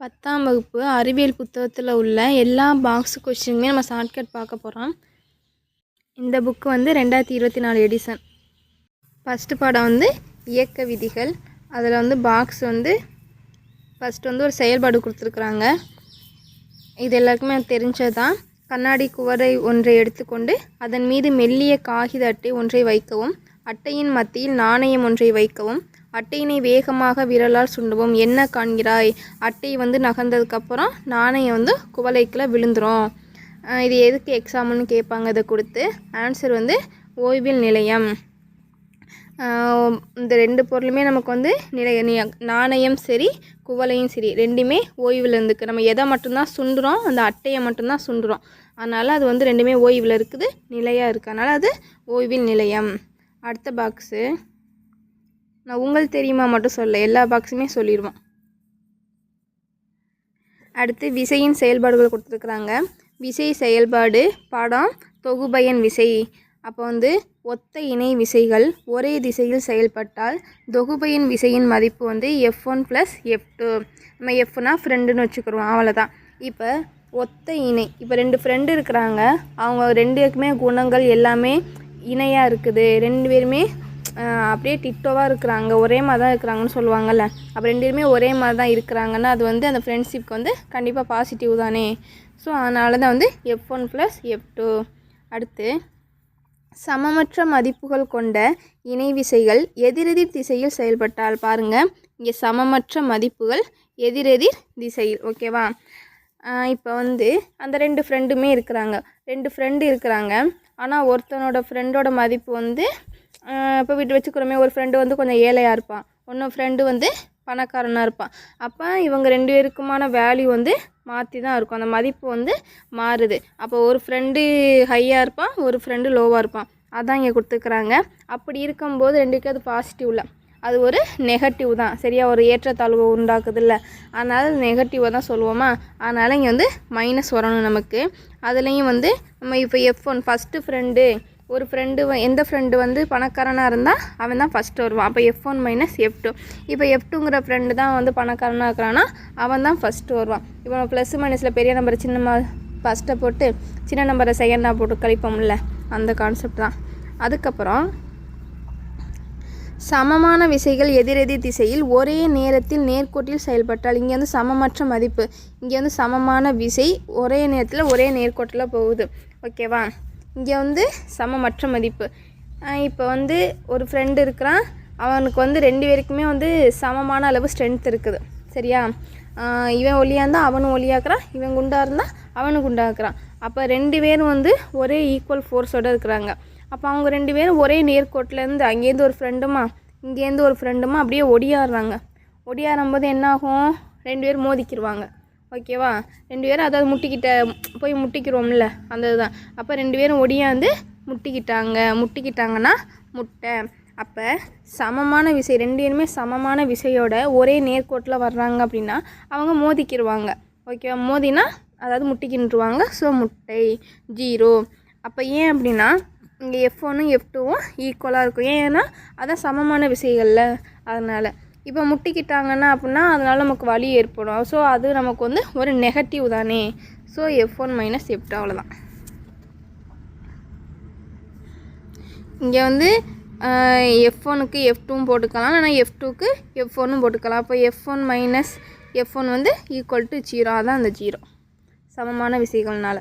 பத்தாம் வகுப்பு அறிவியல் புத்தகத்தில் உள்ள எல்லா பாக்ஸ் கொஸ்டினுமே நம்ம ஷார்ட்கட் பார்க்க போகிறோம் இந்த புக்கு வந்து ரெண்டாயிரத்தி இருபத்தி நாலு எடிசன் ஃபஸ்ட்டு பாடம் வந்து இயக்க விதிகள். அதில் வந்து பாக்ஸ் வந்து ஃபஸ்ட்டு வந்து ஒரு செயல்பாடு கொடுத்துருக்குறாங்க. இது எல்லாருக்குமே தெரிஞ்சது தான் கண்ணாடி குவரை ஒன்றை எடுத்துக்கொண்டு அதன் மீது மெல்லிய காகித அட்டை ஒன்றை வைக்கவும் அட்டையின் மத்தியில் நாணயம் ஒன்றை வைக்கவும் அட்டையினை வேகமாக விரலால் சுண்டுவோம். என்ன காண்கிறாய்? அட்டை வந்து நகர்ந்ததுக்கப்புறம் நாணயம் வந்து குவளைக்குள்ளே விழுந்துரும். இது எதுக்கு எக்ஸாம்னு கேட்பாங்க. இதை கொடுத்து ஆன்சர் வந்து ஓய்வில் நிலையம். இந்த ரெண்டு பொருளுமே நமக்கு வந்து நிலைய நாணயம் சரி குவளையும் சரி ரெண்டுமே ஓய்வில் இருந்துக்கு. நம்ம எதை மட்டும்தான் சுண்டுறோம் அந்த அட்டையை மட்டும்தான் சுண்டுறோம். அதனால் அது வந்து ரெண்டுமே ஓய்வில் இருக்குது நிலையாக இருக்குது. அதனால் அது ஓய்வில் நிலையம். அடுத்த பாக்ஸு நான் உங்கள் தெரியுமா மட்டும் சொல்ல எல்லா பாக்ஸுமே சொல்லிடுவோம். அடுத்து விசையின் செயல்பாடுகள் கொடுத்துருக்குறாங்க. விசை செயல்பாடு படம் தொகுபயன் விசை. அப்போ வந்து ஒத்த இணை விசைகள் ஒரே திசையில் செயல்பட்டால் தொகுபையின் விசையின் மதிப்பு வந்து F one plus F two நம்ம எஃப்னா ஃப்ரெண்டுன்னு வச்சுக்கிறோம் அவ்வளோதான் இப்போ ஒத்த இணை இப்போ ரெண்டு ஃப்ரெண்டு இருக்கிறாங்க. அவங்க ரெண்டுக்குமே குணங்கள் எல்லாமே இணையாக இருக்குது. ரெண்டு பேருமே அப்படியே டிட்டோவாக இருக்கிறாங்க. ஒரே மாதிரி தான் இருக்கிறாங்கன்னு சொல்லுவாங்கல்ல. அப்போ ரெண்டுமே ஒரே மாதிரி தான் இருக்கிறாங்கன்னா அது வந்து அந்த ஃப்ரெண்ட்ஷிப்க்கு வந்து கண்டிப்பாக பாசிட்டிவ் தானே. ஸோ அதனால தான் வந்து F one plus F two அடுத்து சமமற்ற மதிப்புகள் கொண்ட இணை விசைகள் எதிரெதிர் திசையில் செயல்பட்டால் பாருங்கள் இங்கே சமமற்ற மதிப்புகள் எதிரெதிர் திசையில் ஓகேவா இப்போ வந்து அந்த ரெண்டு ஃப்ரெண்டுமே இருக்கிறாங்க. ரெண்டு ஃப்ரெண்டு இருக்கிறாங்க. ஆனால் ஒருத்தனோட ஃப்ரெண்டோட மதிப்பு வந்து இப்போ வீட்டு வச்சுக்கிறோமே. ஒரு ஃப்ரெண்டு வந்து கொஞ்சம் ஏழையாக இருப்பான். ஒன்று ஃப்ரெண்டு வந்து பணக்காரனாக இருப்பான். அப்போ இவங்க ரெண்டு பேருக்குமான வேல்யூ வந்து மாற்றி தான் இருக்கும். அந்த மதிப்பு வந்து மாறுது. அப்போ ஒரு ஃப்ரெண்டு ஹையாக இருப்பான் ஒரு ஃப்ரெண்டு லோவாக இருப்பான். அதான் இங்கே கொடுத்துக்குறாங்க அப்படி இருக்கும்போது ரெண்டுக்கும் அது பாசிட்டிவ்ல அது ஒரு நெகட்டிவ் தான். சரியா? ஒரு ஏற்றத்தாழ்வு உண்டாக்குதில்ல. அதனால் நெகட்டிவாக தான் சொல்லுவோமா? அதனால் இங்கே வந்து மைனஸ் வரணும் நமக்கு. அதுலேயும் வந்து நம்ம இப்போ எஃப் ஒன் ஃபஸ்ட்டு ஃப்ரெண்டு ஒரு ஃப்ரெண்டு எந்த ஃப்ரெண்டு வந்து பணக்காரனாக இருந்தால் அவன் தான் ஃபஸ்ட்டு வருவான். அப்போ F one minus F two இப்போ எஃப் டூங்கிற ஃப்ரெண்டு தான் வந்து பணக்காரனாக இருக்கிறான்னா அவன் தான் ஃபஸ்ட்டு வருவான். இப்போ நம்ம ப்ளஸ் மைனஸில் பெரிய நம்பரை சின்ன ஃபஸ்ட்டை போட்டு சின்ன நம்பரை செகண்டாக போட்டு கழிப்போம்ல அந்த கான்செப்ட் தான். அதுக்கப்புறம் சமமான விசைகள் எதிரெதிர் திசையில் ஒரே நேரத்தில் நேர்கோட்டில் செயல்பட்டால் இங்கே வந்து சமமற்ற மதிப்பு. இங்கே வந்து சமமான விசை ஒரே நேரத்தில் ஒரே நேர்கோட்டில் போகுது. ஓகேவா இங்கே வந்து சமமற்ற மதிப்பு. இப்போ வந்து ஒரு ஃப்ரெண்டு இருக்கிறான். அவனுக்கு வந்து ரெண்டு பேருக்குமே வந்து சமமான அளவு ஸ்ட்ரென்த் இருக்குது. சரியா? இவன் ஒல்லியாக இருந்தால் அவனும் ஒல்லியாக்குறான். இவன் குண்டாக இருந்தால் அவனும் குண்டாக்குறான். அப்போ ரெண்டு பேரும் வந்து ஒரே ஈக்குவல் ஃபோர்ஸோடு இருக்கிறாங்க. அப்போ அவங்க ரெண்டு பேரும் ஒரே நேர்கோட்டிலேருந்து அங்கேருந்து ஒரு ஃப்ரெண்டுமா இங்கேருந்து ஒரு ஃப்ரெண்டுமா அப்படியே ஒடியாடுறாங்க. ஒடியாடும்போது என்னாகும் ரெண்டு பேரும் மோதிக்கிடுவாங்க ஓகேவா? ரெண்டு பேரும் அதாவது முட்டிக்கிட்ட போய் முட்டிக்கிறோம்ல அந்த இதுதான் அப்போ ரெண்டு பேரும் ஒடியாந்து முட்டிக்கிட்டாங்க. முட்டிக்கிட்டாங்கன்னா முட்டை. அப்போ சமமான விசை ரெண்டு பேருமே சமமான விசையோட ஒரே நேர்கோட்டில் வர்றாங்க அப்படின்னா அவங்க மோதிக்கிடுவாங்க ஓகேவா? மோதினா அதாவது முட்டிக்கின்றுவாங்க. ஸோ முட்டை ஜீரோ. அப்போ ஏன் அப்படின்னா இங்கே எஃப் ஒன்னும் எஃப் டூவும் ஈக்குவலாக இருக்கும். ஏன்னா அதான் சமமான விசைகளில். அதனால் இப்போ முட்டிக்கிட்டாங்கன்னா அப்படின்னா அதனால் நமக்கு வலி ஏற்படும். ஸோ அது நமக்கு வந்து ஒரு நெகட்டிவ் தானே. So F one minus F two அவ்வளோதான் இங்கே வந்து எஃப் ஒனுக்கு எஃப் டூவும் போட்டுக்கலாம். ஆனால் எஃப் டூக்கு எஃப் ஒன்னும் போட்டுக்கலாம். அப்போ F one minus F one வந்து ஈக்குவல் டு ஜீரோ அதான் அந்த ஜீரோ சமமான விசைகள்னால்.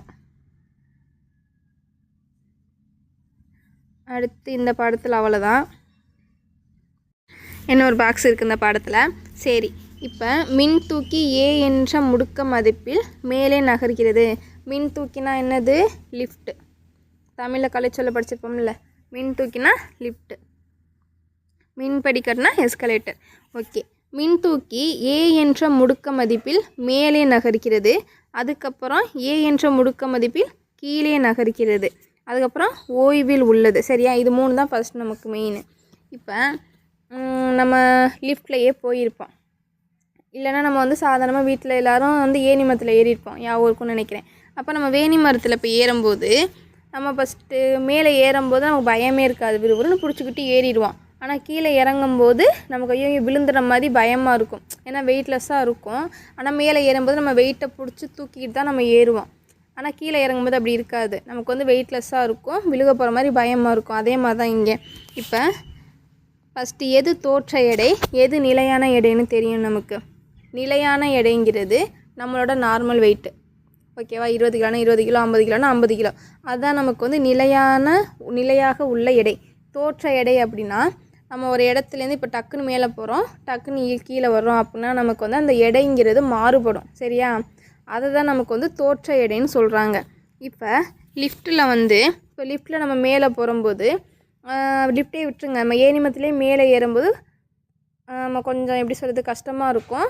அடுத்து இந்த படத்தில் அவ்வளோதான் இன்னொரு பாக்ஸ் இருக்குது இந்த படத்தில்? சரி இப்போ மின் தூக்கி ஏ என்ற முடுக்க மதிப்பில் மேலே நகர்கிறது. மின் தூக்கினா என்னது? லிஃப்ட். தமிழில் கலைச்சொல்ல படிச்சிருப்போம்ல. மின் தூக்கினா லிஃப்ட். மின் படிக்கட்டுனா எஸ்கலேட்டர் ஓகே மின் தூக்கி ஏ என்ற முடுக்க மதிப்பில் மேலே நகர்கிறது. அதுக்கப்புறம் ஏ என்ற முடுக்க மதிப்பில் கீழே நகர்கிறது. அதுக்கப்புறம் ஓய்வில் உள்ளது. சரியா? இது மூணு தான் ஃபஸ்ட் நமக்கு மெயின் இப்போ நம்ம லிஃப்ட்லேயே போயிருப்போம். இல்லைன்னா நம்ம வந்து சாதாரணமாக வீட்டில் எல்லாரும் வந்து ஏணி மரத்தில் ஏறியிருப்போம். ஞாபகம் இருக்கும்னு நினைக்கிறேன். அப்போ நம்ம வேணி மரத்தில் இப்போ ஏறும்போது நம்ம ஃபஸ்ட்டு மேலே ஏறும்போது நமக்கு பயமே இருக்காது. விறுவிறுன்னு பிடிச்சிக்கிட்டு ஏறிடுவோம். ஆனால் கீழே இறங்கும்போது நமக்கு ஐயோ விழுந்துற மாதிரி பயமாக இருக்கும். ஏன்னா வெயிட்லெஸ்ஸாக இருக்கும். ஆனால் மேலே ஏறும்போது நம்ம வெயிட்டை பிடிச்சி தூக்கிட்டு தான் நம்ம ஏறுவோம். ஆனால் கீழே இறங்கும்போது அப்படி இருக்காது. நமக்கு வந்து வெயிட்லெஸ்ஸாக இருக்கும். விழுக போகிற மாதிரி பயமாக இருக்கும். அதே மாதிரி தான் இங்கே. இப்போ ஃபஸ்ட்டு எது தோற்ற எடை? எது நிலையான எடைன்னு தெரியும் நமக்கு. நிலையான எடைங்கிறது நம்மளோட நார்மல் வெயிட்டு ஓகேவா இருபது கிலோனா இருபது கிலோ ஐம்பது கிலோனா ஐம்பது கிலோ. அதுதான் நமக்கு வந்து நிலையான நிலையாக உள்ள எடை. தோற்ற எடை அப்படின்னா நம்ம ஒரு இடத்துலேருந்து இப்போ டக்குன்னு மேலே போகிறோம் டக்குன்னு கீழே வர்றோம் அப்படின்னா நமக்கு வந்து அந்த எடைங்கிறது மாறுபடும். சரியா? அதை தான் நமக்கு வந்து தோற்ற எடைன்னு சொல்கிறாங்க இப்போ லிஃப்ட்டில் வந்து இப்போ லிஃப்ட்டில் நம்ம மேலே போகும்போது லிஃப்ட்டே விட்டுருங்க. நம்ம ஏனிமத்துலேயே மேலே ஏறும்போது நம்ம கொஞ்சம் எப்படி சொல்கிறது கஷ்டமாக இருக்கும்.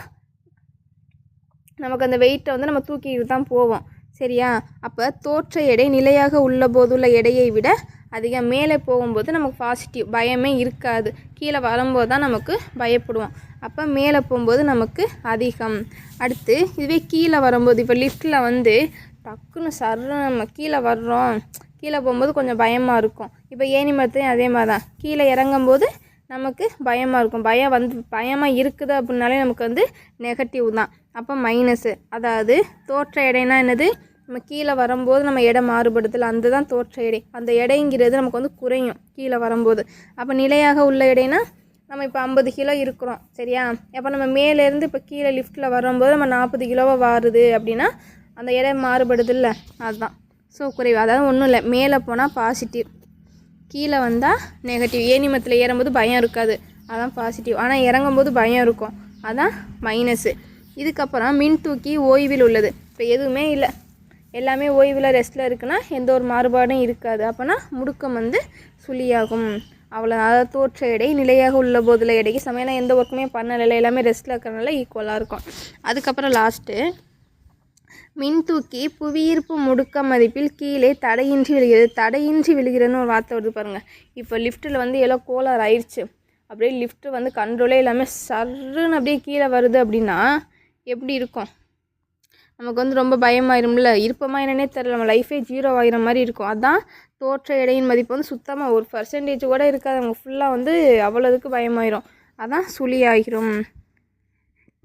நமக்கு அந்த வெயிட்டை வந்து நம்ம தூக்கிட்டு தான் போவோம். சரியா? அப்போ தோற்ற எடை நிலையாக உள்ள போதுள்ள எடையை விட அதிகம் மேலே போகும்போது நமக்கு பாசிட்டிவ் பயமே இருக்காது. கீழே வரும்போது தான் நமக்கு பயப்படுவோம். அப்போ மேலே போகும்போது நமக்கு அதிகம். அடுத்து இதுவே கீழே வரும்போது இப்போ லிஃப்ட்டில் வந்து டக்குன்னு சர்ற நம்ம கீழே வர்றோம். கீழே போகும்போது கொஞ்சம் பயமாக இருக்கும். இப்போ ஏணி மரத்துலையும் அதே மாதிரி தான் கீழே இறங்கும்போது நமக்கு பயமாக இருக்கும். பயம் வந்து பயமாக இருக்குது அப்படின்னாலே நமக்கு வந்து நெகட்டிவ் தான். அப்போ மைனஸு அதாவது தோற்ற எடைனா என்னது? நம்ம கீழே வரும்போது நம்ம எடை மாறுபடுதல். அந்த தான் தோற்ற எடை. அந்த எடைங்கிறது நமக்கு வந்து குறையும் கீழே வரும்போது. அப்போ நிலையாக உள்ள எடைனா நம்ம இப்போ ஐம்பது கிலோ இருக்கிறோம். சரியா? அப்போ நம்ம மேலேருந்து இப்போ கீழே லிஃப்ட்டில் வரும்போது நம்ம நாற்பது கிலோவாக வாருது அப்படின்னா அந்த எடை மாறுபடுதில்ல. அதுதான் ஸோ குறைவு. அதாவது ஒன்றும் இல்லை. மேலே போனால் பாசிட்டிவ் கீழே வந்தால் நெகட்டிவ் ஏனிமத்தில் ஏறும்போது பயம் இருக்காது. அதான் பாசிட்டிவ் ஆனால் இறங்கும்போது பயம் இருக்கும். அதான் மைனஸு இதுக்கப்புறம் மின் தூக்கி ஓய்வில் உள்ளது. இப்போ எதுவுமே இல்லை. எல்லாமே ஓய்வில் ரெஸ்ட்டில் இருக்குன்னா எந்த ஒரு மாறுபாடும் இருக்காது. அப்போனா முடுக்கம் வந்து சுழியாகும். அவ்வளோ அதாவது தோற்ற எடை நிலையாக உள்ள போதில் எடைக்கு சமையல் எந்த ஒர்க்குமே பண்ணலை. எல்லாமே ரெஸ்ட்டில் இருக்கிறனால ஈக்குவலாக இருக்கும். அதுக்கப்புறம் லாஸ்ட்டு மின்தூக்கி புவியீர்ப்பு முடுக்க மதிப்பில் கீழே தடையின்றி விழுகிறது. தடையின்றி விழுகிறதுன்னு ஒரு வார்த்தை வருது பாருங்கள் இப்போ லிஃப்ட்டில் வந்து எல்லாம் கோளாறு ஆயிடுச்சு. அப்படியே லிஃப்ட்டு வந்து கண்ட்ரோலே இல்லாமல் சர்ருன்னு அப்படியே கீழே வருது அப்படின்னா எப்படி இருக்கும்? நமக்கு வந்து ரொம்ப பயமாயிரும்ல. இருப்பமாக என்னன்னே தெரில நம்ம லைஃபே ஜீரோ ஆகிற மாதிரி இருக்கும். அதுதான் தோற்ற எடையின் மதிப்பு வந்து சுத்தமாக ஒரு பர்சன்டேஜ் கூட இருக்காது. அவங்க ஃபுல்லாக வந்து அவ்வளோதுக்கு பயமாயிரும். அதான் சுழி ஆகிரும்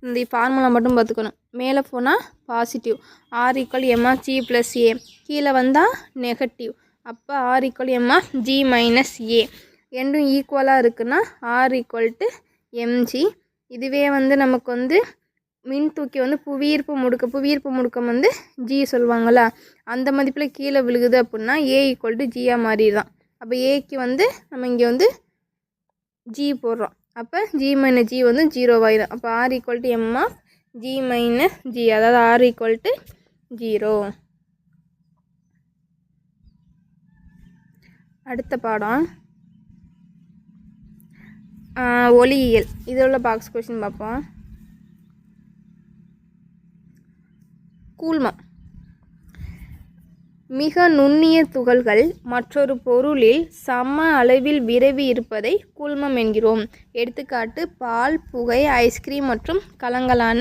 இந்த ஃபார்முலா மட்டும் பார்த்துக்கணும். மேலே போனால் positive R equal m g plus a கீழே வந்தால் நெகட்டிவ் அப்போ R equal m g minus a ரெண்டும் ஈக்குவலாக இருக்குன்னா ஆர் ஈக்குவல் டு எம்ஜி இதுவே வந்து நமக்கு வந்து மின் தூக்கி வந்து புவியீர்ப்பு முடுக்க புவியீர்ப்பு முடுக்கம் வந்து ஜி சொல்லுவாங்கள்ல அந்த மதிப்பில் கீழே விழுகுது அப்படின்னா ஏ ஈக்குவல் டு ஜியாக மாறிடுதான். அப்போ ஏக்கு வந்து நம்ம இங்கே வந்து ஜி போடுறோம். அப்போ ஜி மைனஸ் ஜி வந்து ஜீரோவாயிடும் அப்போ R equal to m g minus g அதாவது ஆர் ஈக்குவல் டு ஜீரோ அடுத்த பாடம். ஒளியியல். இதில் உள்ள பாக்ஸ் கொஷின் பார்ப்போம். கூழ்மம். மிக நுண்ணிய துகள்கள் மற்றொரு பொருளில் சம அளவில் விரவி இருப்பதை கூழ்மம் என்கிறோம். எடுத்துக்காட்டு பால் புகை ஐஸ்கிரீம் மற்றும் கலங்கலான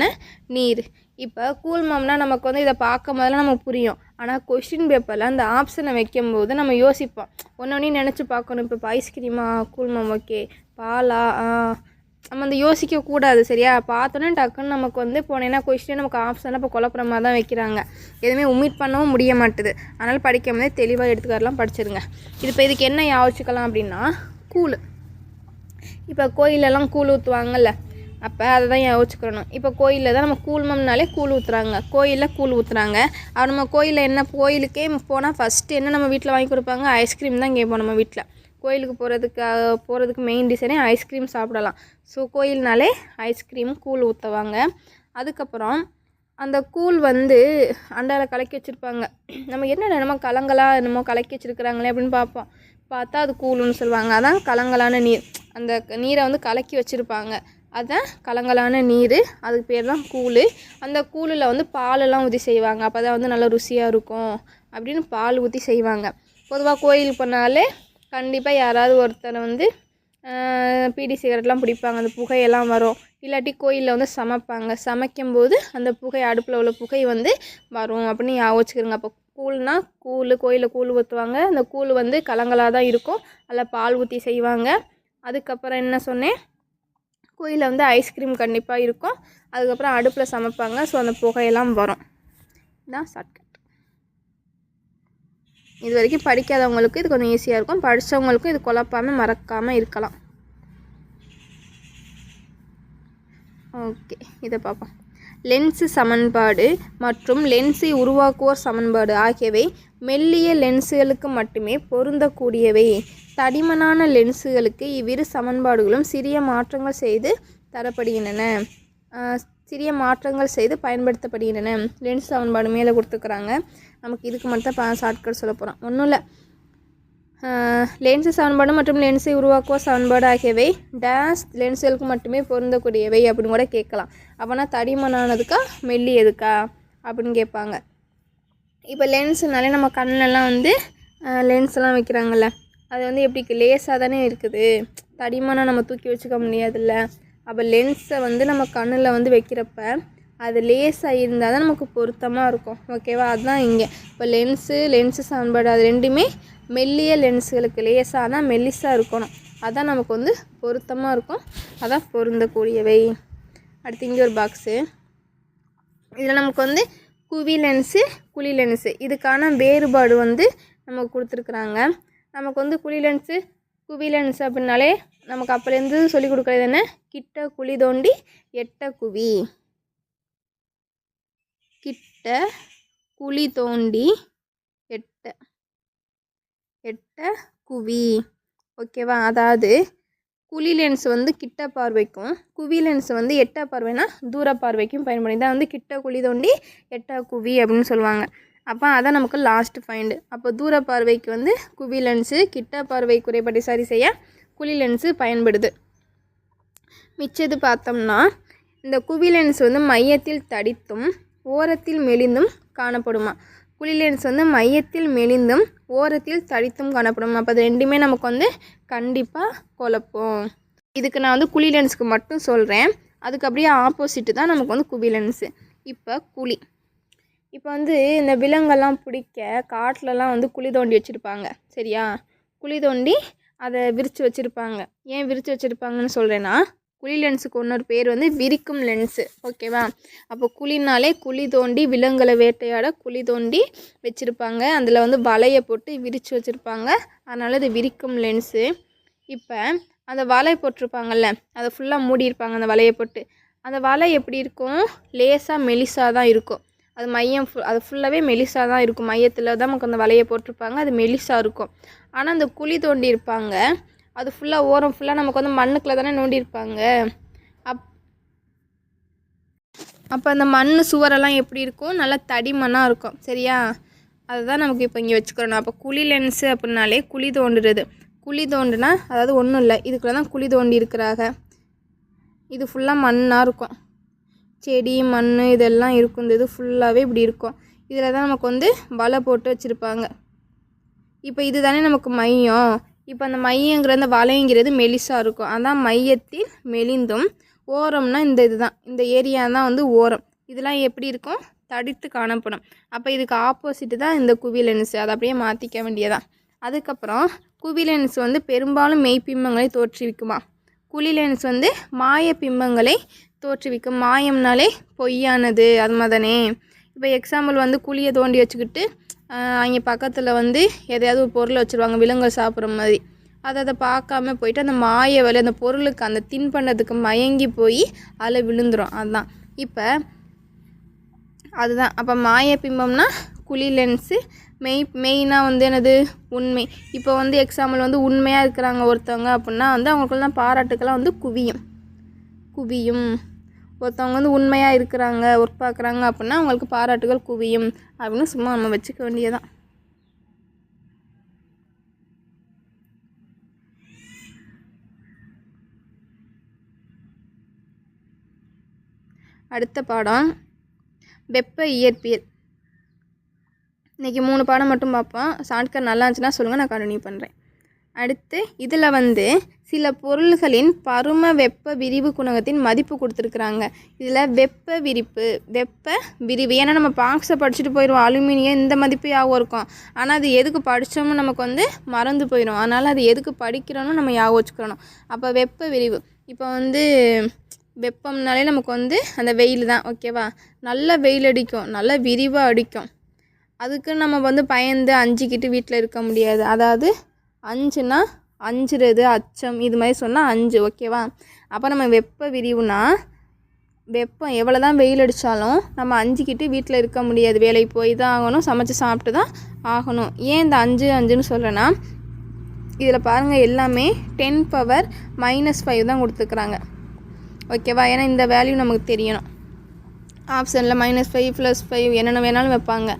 நீர். இப்போ கூழ்மம்னா நமக்கு வந்து இதை பார்க்கும் போதெல்லாம் நமக்கு புரியும். ஆனால் கொஷின் பேப்பரில் அந்த ஆப்ஷனை வைக்கும்போது நம்ம யோசிப்போம். ஒன்று நினச்சி பார்க்கணும். இப்போ ஐஸ்கிரீமா கூழ்மம் ஓகே பாலா ஆ, நம்ம அந்த யோசிக்க கூடாது சரியா? பார்த்தோன்னே டக்குன்னு நமக்கு வந்து போனேன்னா கொஸ்டின் நமக்கு ஆப்ஷன் இப்போ குழப்புற மாதிரி தான் வைக்கிறாங்க. எதுவுமே உமிட் பண்ணவும் முடிய மாட்டுது. அதனால் படிக்கும் போதே தெளிவாக எடுத்துக்காரெலாம் படிச்சிருங்க. இது இப்போ இதுக்கு என்ன யோசிச்சுக்கலாம் அப்படின்னா கூழ். இப்போ கோயிலெல்லாம் கூழ் ஊற்றுவாங்கல்ல அப்போ அதை தான் யோசிச்சுக்கிறணும் இப்போ கோயிலில் தான் நம்ம கூழ்மம்னாலே கூழ் ஊற்றுறாங்க கோயிலில் கூழ் ஊற்றுறாங்க அப்புறம் நம்ம கோயிலில் என்ன கோயிலுக்கே போனால் ஃபஸ்ட்டு என்ன நம்ம வீட்டில் வாங்கி கொடுப்பாங்க? ஐஸ்கிரீம் தான் கேட்போம் நம்ம வீட்டில் கோயிலுக்கு போகிறதுக்கு போகிறதுக்கு மெயின் டிசைனே ஐஸ்கிரீம் சாப்பிடலாம். ஸோ கோயில்னாலே ஐஸ்கிரீம் கூழ் ஊற்றுவாங்க அதுக்கப்புறம் அந்த கூழ் வந்து அண்டாவில் கலக்கி வச்சுருப்பாங்க. நம்ம என்னென்ன என்னமோ கலங்களாக என்னமோ கலக்கி வச்சுருக்குறாங்களே அப்படின்னு பார்ப்போம். பார்த்தா அது கூழ்னு சொல்லுவாங்க. அதான் கலங்கலான நீர். அந்த நீரை வந்து கலக்கி வச்சுருப்பாங்க. அதுதான் கலங்கலான நீர். அதுக்கு பேர் தான் கூழ். அந்த கூழில் வந்து பாலெல்லாம் ஊற்றி செய்வாங்க. அப்போ தான் வந்து நல்லா ருசியாக இருக்கும். அப்படின்னு பால் ஊற்றி செய்வாங்க. பொதுவாக கோயிலுக்கு போனாலே கண்டிப்பாக யாராவது ஒருத்தர் வந்து பீடி சிகரெட்லாம் பிடிப்பாங்க அந்த புகையெல்லாம் வரும். இல்லாட்டி கோயிலில் வந்து சமைப்பாங்க. சமைக்கும்போது அந்த புகை அடுப்பில் உள்ள புகை வந்து வரும். அப்படின்னு யோசிச்சுக்கிறோங்க அப்போ கூழ்னா கூழ் கோயிலில் கூழ் ஊற்றுவாங்க அந்த கூழ் வந்து கலங்கலாக தான் இருக்கும். அதில் பால் ஊற்றி செய்வாங்க. அதுக்கப்புறம் என்ன சொன்னேன்? கோயிலில் வந்து ஐஸ்கிரீம் கண்டிப்பாக இருக்கும். அதுக்கப்புறம் அடுப்பில் சமைப்பாங்க. ஸோ அந்த புகையெல்லாம் வரும். இதான் ஷார்ட்கட் இது வரைக்கும் படிக்காதவங்களுக்கு இது கொஞ்சம் ஈஸியாக இருக்கும். படித்தவங்களுக்கும் இது குழப்பாமல் மறக்காமல் இருக்கலாம். ஓகே இதை பார்ப்போம். லென்ஸு சமன்பாடு மற்றும் லென்ஸை உருவாக்குவோர் சமன்பாடு ஆகியவை மெல்லிய லென்ஸுகளுக்கு மட்டுமே பொருந்தக்கூடியவை. தடிமனான லென்ஸுகளுக்கு இவ்விரு சமன்பாடுகளும் சிறிய மாற்றங்கள் செய்து தரப்படுகின்றன. சிறிய மாற்றங்கள் செய்து பயன்படுத்தப்படுகின்றன. லென்ஸ் சமன்பாடு மேலே கொடுத்துருக்குறாங்க. நமக்கு இதுக்கு மட்டும் தான் ஷார்ட்கட் சொல்ல போகிறோம் ஒன்றும் இல்லை. லென்ஸு சமன்பாடு மற்றும் லென்ஸை உருவாக்குவ சமன்பாடு ஆகியவை டேஸ் லென்ஸுகளுக்கு மட்டுமே பொருந்தக்கூடியவை அப்படின்னு கூட கேட்கலாம். அப்போனா தடிமனானதுக்கா மெல்லியதுக்கா அப்படின்னு கேட்பாங்க. இப்போ லென்ஸுனாலே நம்ம கண்ணெல்லாம் வந்து லென்ஸ்லாம் வைக்கிறாங்கல்ல அது வந்து எப்படி லேசாக தானே இருக்குது? தடிமனாக நம்ம தூக்கி வச்சுக்க முடியாதுல்ல. அப்போ லென்ஸை வந்து நம்ம கண்ணில் வந்து வைக்கிறப்ப அது லேசாக இருந்தால் தான் நமக்கு பொருத்தமாக இருக்கும். ஓகேவா அதுதான் இங்கே. இப்போ லென்ஸு லென்ஸு சான்பாடு அது ரெண்டுமே மெல்லிய லென்ஸுகளுக்கு தான் மெல்லிஸாக இருக்கணும். அதான் நமக்கு வந்து பொருத்தமாக இருக்கும். அதான் பொருந்தக்கூடியவை. அடுத்து இங்கே ஒரு பாக்ஸு இதில் நமக்கு வந்து குவி லென்ஸு குழி லென்ஸு இதுக்கான வேறுபாடு வந்து நமக்கு கொடுத்துருக்குறாங்க. நமக்கு வந்து குழி லென்ஸு குவி லென்ஸ் அப்படின்னாலே நமக்கு அப்போலேருந்து சொல்லி கொடுக்குறது என்ன? கிட்ட குழி தோண்டி எட்ட குவி. கிட்ட குழி தோண்டி எட்ட எட்ட குவி. ஓகேவா? அதாவது குழி லென்ஸ் வந்து கிட்ட பார்வைக்கும் குவி லென்ஸ் வந்து எட்ட பார்வைனா தூர பார்வைக்கும் பயன்படும். தான் வந்து கிட்ட குழி தோண்டி எட்ட குவி அப்படின்னு சொல்லுவாங்க. அப்போ அதான் நமக்கு லாஸ்ட் ஃபைண்டு அப்போ தூர பார்வைக்கு வந்து குவி லென்ஸு கிட்ட பார்வை குறைபாட்டை சரி செய்ய குழி லென்ஸு பயன்படுது. மிச்சது பார்த்தோம்னா இந்த குவி லென்ஸ் வந்து மையத்தில் தடித்தும் ஓரத்தில் மெலிந்தும் காணப்படுமா? குழி லென்ஸ் வந்து மையத்தில் மெலிந்தும் ஓரத்தில் தடித்தும் காணப்படும்? அப்போ அது ரெண்டுமே நமக்கு வந்து கண்டிப்பாக குழப்பம். இதுக்கு நான் வந்து குழி லென்ஸுக்கு மட்டும் சொல்கிறேன் அதுக்கு அப்படியே ஆப்போசிட்டு தான் நமக்கு வந்து குவி லென்ஸு இப்போ குழி. இப்போ வந்து இந்த விலங்கெல்லாம் பிடிக்க காட்டிலலாம் வந்து குழி தோண்டி வச்சுருப்பாங்க. சரியா? குழி தோண்டி அதை விரித்து வச்சுருப்பாங்க. ஏன் விரித்து வச்சுருப்பாங்கன்னு சொல்கிறேன்னா குழி லென்ஸுக்கு இன்னொரு பேர் வந்து விரிக்கும் லென்ஸு. ஓகேவா? அப்போ குழினாலே குழி தோண்டி விலங்குகளை வேட்டையாட குழி தோண்டி வச்சுருப்பாங்க. அதில் வந்து வலையை போட்டு விரித்து வச்சுருப்பாங்க. அதனால் இது விரிக்கும் லென்ஸு. இப்போ அந்த வலை போட்டிருப்பாங்கல்ல அதை ஃபுல்லாக மூடியிருப்பாங்க அந்த வலையை போட்டு. அந்த வலை எப்படி இருக்கும்? லேசாக மெலிசாக தான் இருக்கும். அது மையம் ஃபுல் அது ஃபுல்லாகவே மெலிசாக தான் இருக்கும். மையத்தில் தான் நமக்கு அந்த வலையை போட்டிருப்பாங்க. அது மெலிசாக இருக்கும். ஆனால் அந்த குழி தோண்டி இருப்பாங்க. அது ஃபுல்லாக ஓரம் ஃபுல்லாக நமக்கு வந்து மண்ணுக்குள்ளே தானே நோண்டியிருப்பாங்க அப் அப்போ அந்த மண் சுவரெல்லாம் எப்படி இருக்கும்? நல்லா தடிமனாக இருக்கும். சரியா? அதுதான் நமக்கு இப்போ இங்கே வச்சுக்கிறோம். அப்போ குழி லென்ஸு அப்படின்னாலே குழி தோண்டுறது. குழி தோண்டுனா அதாவது ஒன்றும் இல்லை. இதுக்குள்ளே தான் குழி தோண்டி இருக்கிறாங்க இது ஃபுல்லாக மண்ணாக இருக்கும். செடி மண் இதெல்லாம் இருக்கும். இந்த இது ஃபுல்லாகவே இப்படி இருக்கும். இதில் தான் நமக்கு வந்து வலை போட்டு வச்சுருப்பாங்க. இப்போ இது தானே நமக்கு மையம். இப்போ அந்த மையங்கிற அந்த வலைங்கிறது மெலிசாக இருக்கும். அதான் மையத்தில் மெலிந்தும் ஓரம்னா இந்த இதுதான். இந்த ஏரியா தான் வந்து ஓரம். இதெல்லாம் எப்படி இருக்கும்? தடித்து காணப்படும். அப்போ இதுக்கு ஆப்போசிட்டு தான் இந்த குவி லென்ஸு அதை அப்படியே மாற்றிக்க வேண்டியதான் அதுக்கப்புறம் குவி லென்ஸ் வந்து பெரும்பாலும் மெய்ப்பிம்பங்களை தோற்றுவிக்குமா? குழிலென்ஸ் வந்து மாய பிம்பங்களை தோற்றுவிக்கும். மாயம்னாலே பொய்யானது. அது மாதிரிதானே இப்போ எக்ஸாம்பிள் வந்து குழியை தோண்டி வச்சுக்கிட்டு அங்கே பக்கத்தில் வந்து எதையாவது ஒரு பொருளை வச்சுருவாங்க விலங்குகள் சாப்பிட்ற மாதிரி. அதை அதை பார்க்காம போயிட்டு அந்த மாய வலி அந்த பொருளுக்கு அந்த தின்பண்டத்துக்கு மயங்கி போய் அதில் விழுந்துரும். அதுதான் இப்போ அதுதான். அப்போ மாய பிம்பம்னா குழி லென்ஸு மெய் மெயினாக வந்து என்னது? உண்மை. இப்போ வந்து எக்ஸாம்பிள் வந்து உண்மையாக இருக்கிறாங்க ஒருத்தவங்க அப்படின்னா வந்து அவங்களுக்குலாம் பாராட்டுக்கெல்லாம் வந்து குவியும். குவியும். ஒருத்தவங்க வந்து உண்மையாக இருக்கிறாங்க ஒர்க் பார்க்குறாங்க அப்படின்னா அவங்களுக்கு பாராட்டுகள் குவியும். அப்படின்னு சும்மா நம்ம வச்சுக்க வேண்டியதான் அடுத்த பாடம் வெப்ப இயற்பியல். இன்றைக்கி மூணு பாடம் மட்டும் பார்ப்போம். ஷார்ட்கட் நல்லா இருந்துச்சுன்னா சொல்லுங்கள் நான் கண்டினியூ பண்ணுறேன் அடுத்து இதில் வந்து சில பொருள்களின் பரும வெப்ப விரிவு குணகத்தின் மதிப்பு கொடுத்துருக்குறாங்க. இதில் வெப்ப விரிப்பு வெப்ப விரிவு. ஏன்னா நம்ம பாக்ஸை படிச்சுட்டு போயிடுவோம். அலுமினியம் இந்த மதிப்பு யாவும் இருக்கும். ஆனால் அது எதுக்கு படித்தோம்னு நமக்கு வந்து மறந்து போயிடும். அதனால் அது எதுக்கு படிக்கிறோன்னு நம்ம ஞாபகம் வச்சுக்கிறணும் அப்போ வெப்ப விரிவு. இப்போ வந்து வெப்பம்னாலே நமக்கு வந்து அந்த வெயில் தான். ஓகேவா நல்ல வெயில் அடிக்கும். நல்ல விரிவாக அடிக்கும். அதுக்கு நம்ம வந்து பயந்து அஞ்சிக்கிட்டு வீட்டில் இருக்க முடியாது. அதாவது அஞ்சுனா அஞ்சுறது அச்சம் இது மாதிரி சொன்னால் அஞ்சு ஓகேவா அப்போ நம்ம வெப்ப விரிவுனா வெப்பம் எவ்வளோ தான் வெயில் அடித்தாலும் நம்ம அஞ்சுக்கிட்டு வீட்டில் இருக்க முடியாது. வேலைக்கு போய் தான் ஆகணும் சமைச்சு சாப்பிட்டு தான் ஆகணும். ஏன் இந்த அஞ்சு அஞ்சுன்னு சொல்கிறேன்னா இதில் பாருங்கள் எல்லாமே டென் பவர் மைனஸ் ஃபைவ் தான் கொடுத்துருக்குறாங்க. ஓகேவா ஏன்னா இந்த வேல்யூ நமக்கு தெரியணும். ஆப்ஷனில் மைனஸ் ஃபைவ் ப்ளஸ் ஃபைவ் என்னென்ன வேணாலும் வைப்பாங்க.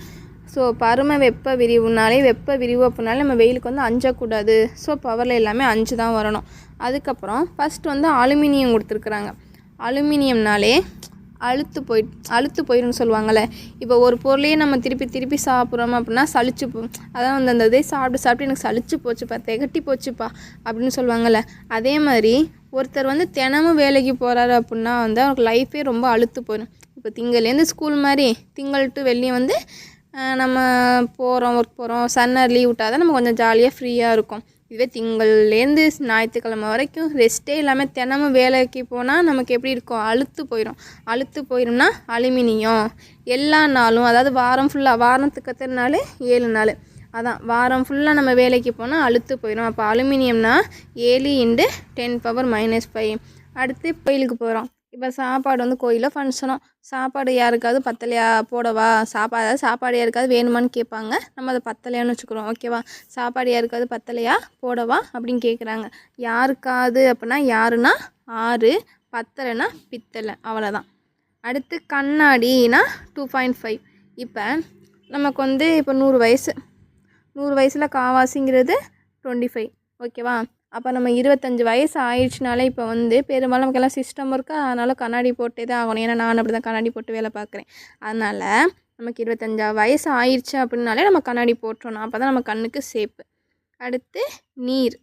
ஸோ பரும வெப்ப விரிவுனாலே வெப்ப விரிவு அப்படினாலே நம்ம வெயிலுக்கு வந்து அஞ்சக்கூடாது. ஸோ பவரில் எல்லாமே அஞ்சு தான் வரணும். அதுக்கப்புறம் ஃபஸ்ட் வந்து அலுமினியம் கொடுத்துருக்குறாங்க. அலுமினியம்னாலே அழுத்து போய் அழுத்து போயிடும்னு சொல்லுவாங்கள்ல இப்போ ஒரு பொருளையே நம்ம திருப்பி திருப்பி சாப்பிட்றோம் அப்படின்னா சளிச்சு போ அதான் வந்து அந்த இதே சாப்பிட்டு சாப்பிட்டு எனக்கு சளிச்சு போச்சுப்பா திகட்டி போச்சுப்பா அப்படின்னு சொல்லுவாங்கள்ல அதே மாதிரி ஒருத்தர் வந்து தினமும் வேலைக்கு போகிறாரு அப்படின்னா வந்து அவருக்கு லைஃபே ரொம்ப அழுத்து போயிடும் இப்போ திங்கள்லேருந்து ஸ்கூல் மாதிரி திங்கள் டு வெள்ளியை வந்து நம்ம போகிறோம் ஒர்க் போகிறோம் சன்னர் லீவ் விட்டால் தான் நம்ம கொஞ்சம் ஜாலியாக ஃப்ரீயாக இருக்கும். இதுவே திங்கள்லேருந்து ஞாயிற்றுக்கிழமை வரைக்கும் ரெஸ்ட்டே இல்லாமல் தினமும் வேலைக்கு போனால் நமக்கு எப்படி இருக்கும்? அழுத்து போயிடும் அழுத்து போயிடும்னா அலுமினியம். எல்லா நாளும் அதாவது வாரம் ஃபுல்லாக வாரத்துக்கு எத்தனை நாள்? ஏழு நாள். அதான் வாரம் ஃபுல்லாக நம்ம வேலைக்கு போனால் அழுத்து போயிடும் அப்போ அலுமினியம்னா ஏழு into ten power minus five அடுத்து கோயிலுக்கு போகிறோம் இப்போ சாப்பாடு வந்து கோயிலில் ஃபங்க்ஷனோ சாப்பாடு யாருக்காவது பத்தலையா? போடவா? சாப்பாடு அதாவது சாப்பாடு யாருக்காவது வேணுமான்னு கேட்பாங்க. நம்ம அதை பத்தலையான்னு வச்சுக்கிறோம். ஓகேவா சாப்பாடு யாருக்காவது பத்தலையா? போடவா? அப்படின்னு கேட்குறாங்க. யாருக்காவது அப்படின்னா யாருன்னா? ஆறு பத்தலைன்னா பித்தலை அவ்வளோதான் அடுத்து கண்ணாடினா டூ பாயிண்ட் ஃபைவ் இப்போ நமக்கு வந்து இப்போ நூறு வயசு. நூறு வயசில் காவாசிங்கிறது டுவெண்ட்டி ஃபைவ் ஓகேவா அப்போ நம்ம இருபத்தஞ்சி வயசு ஆயிடுச்சுனாலே இப்போ வந்து பெரும்பாலும் நமக்கெல்லாம் சிஸ்டம் இருக்கா? அதனால் கண்ணாடி போட்டே தான் ஆகணும். ஏன்னா நான் அப்படி தான் கண்ணாடி போட்டு வேலை பார்க்குறேன். அதனால் நமக்கு இருபத்தஞ்சா வயசு ஆயிடுச்சு அப்படின்னாலே நம்ம கண்ணாடி போட்டுறணும். அப்போ தான் நம்ம கண்ணுக்கு சேஃபு அடுத்து நீர்.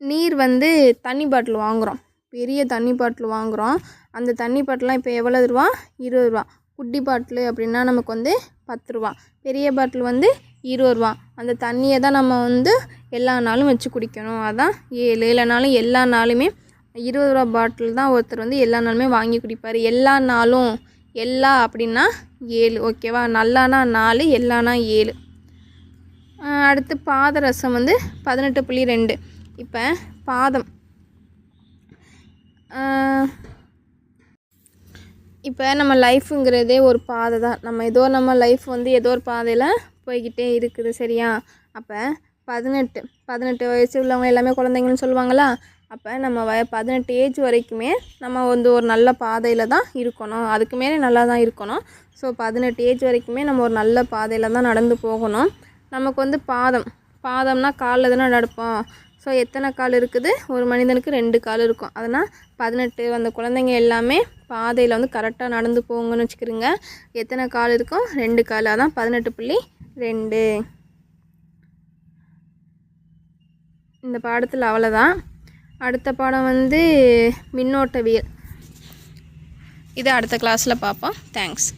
நீர் வந்து தண்ணி பாட்டில் வாங்குகிறோம் பெரிய தண்ணி பாட்டில் வாங்குகிறோம் அந்த தண்ணி பாட்டிலாம் இப்போ எவ்வளோ ரூபா? இருபது ரூபா. குட்டி பாட்டில் அப்படின்னா நமக்கு வந்து பத்து ரூபா. பெரிய பாட்டில் வந்து இருபது ரூபா. அந்த தண்ணியை தான் நம்ம வந்து எல்லா நாளும் வச்சு குடிக்கணும். அதான் ஏழு இல்லைனாலும் எல்லா நாளுமே இருபது ரூபா பாட்டில் தான் ஒருத்தர் வந்து எல்லா நாளுமே வாங்கி குடிப்பார். எல்லா நாளும் எல்லா அப்படின்னா ஏழு ஓகேவா நல்லானா நாலு எல்லானா ஏழு. அடுத்து பாதரசம் வந்து பதினெட்டு புள்ளி ரெண்டு. இப்போ பாதம். இப்போ நம்ம லைஃப்புங்கிறதே ஒரு பாதை தான். நம்ம ஏதோ நம்ம லைஃப் வந்து ஏதோ ஒரு பாதையில் போய்கிட்டே இருக்குது சரியா? அப்போ பதினெட்டு பதினெட்டு வயசு உள்ளவங்க எல்லாமே குழந்தைங்கன்னு சொல்லுவாங்களா? அப்போ நம்ம வ பதினெட்டு ஏஜ் வரைக்குமே நம்ம வந்து ஒரு நல்ல பாதையில் தான் இருக்கணும். அதுக்கு மேலே நல்லா தான் இருக்கணும். ஸோ பதினெட்டு ஏஜ் வரைக்குமே நம்ம ஒரு நல்ல பாதையில் தான் நடந்து போகணும். நமக்கு வந்து பாதம் பாதம்னா காலில் தானே நடப்போம். ஸோ எத்தனை கால் இருக்குது? ஒரு மனிதனுக்கு ரெண்டு கால் இருக்கும். அதனால் பதினெட்டு அந்த குழந்தைங்க எல்லாமே பாதையில் வந்து கரெக்டாக நடந்து போங்கன்னு வச்சுக்கிறோங்க. எத்தனை கால் இருக்கும்? ரெண்டு கால். அதான் பதினெட்டு புள்ளி ரெண்டு. இந்த பாடத்தில் அவ்வளோதான் அடுத்த பாடம் வந்து மின்னோட்டவியல். இது அடுத்த கிளாஸில் பார்ப்போம். தேங்க்ஸ்